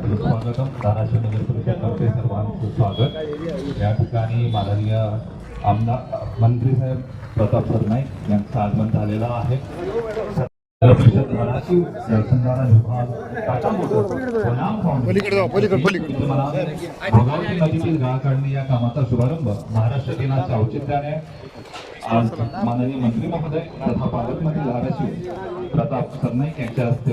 स्वागतम धाराशिव नगर परिषदतर्फे सर्वांचं स्वागत या माननीय आमदार मंत्री साहब प्रताप सरनाईक आगमन झालेलं शुभारंभ महाराष्ट्र दिनाच्या औचित्याने मंत्री महोदय तथा प्रताप सरनाईक यांच्या हस्ते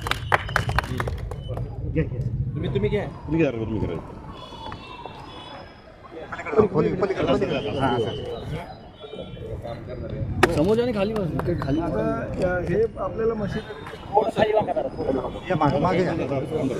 घ्या घ्या तुम्ही तुम्ही घ्या तुम्ही घ्या तुम्ही करा समोर आणि खाली खाली हे आपल्याला मशीन मागे मागे